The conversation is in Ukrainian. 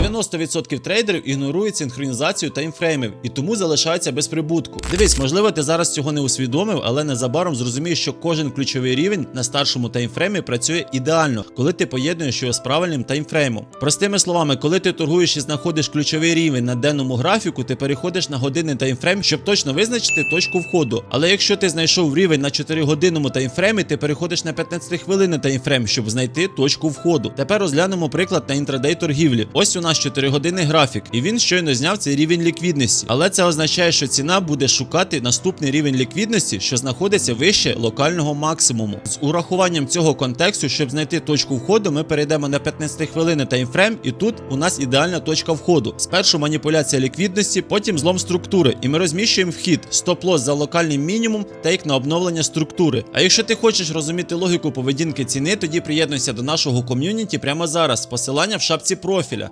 90% трейдерів ігнорують синхронізацію таймфреймів і тому залишаються без прибутку. Дивись, можливо, ти зараз цього не усвідомив, але незабаром зрозумієш, що кожен ключовий рівень на старшому таймфреймі працює ідеально, коли ти поєднуєш його з правильним таймфреймом. Простими словами, коли ти торгуєш і знаходиш ключовий рівень на денному графіку, ти переходиш на годинний таймфрейм, щоб точно визначити точку входу. Але якщо ти знайшов рівень на 4 годинному таймфреймі, ти переходиш на 15 хвилинний таймфрейм, щоб знайти точку входу. Тепер розглянемо приклад на інтрадей торгівлі. Ось у нас 4 годинний графік, і він щойно зняв цей рівень ліквідності. Але це означає, що ціна буде шукати наступний рівень ліквідності, що знаходиться вище локального максимуму. З урахуванням цього контексту, щоб знайти точку входу, ми перейдемо на 15 хвилин таймфрейм, і тут у нас ідеальна точка входу. Спершу маніпуляція ліквідності, потім злом структури, і ми розміщуємо вхід, стоп-лосс за локальний мінімум, тейк на обновлення структури. А якщо ти хочеш розуміти логіку поведінки ціни, тоді приєднуйся до нашого ком'юніті прямо зараз. Посилання в шапці профіля.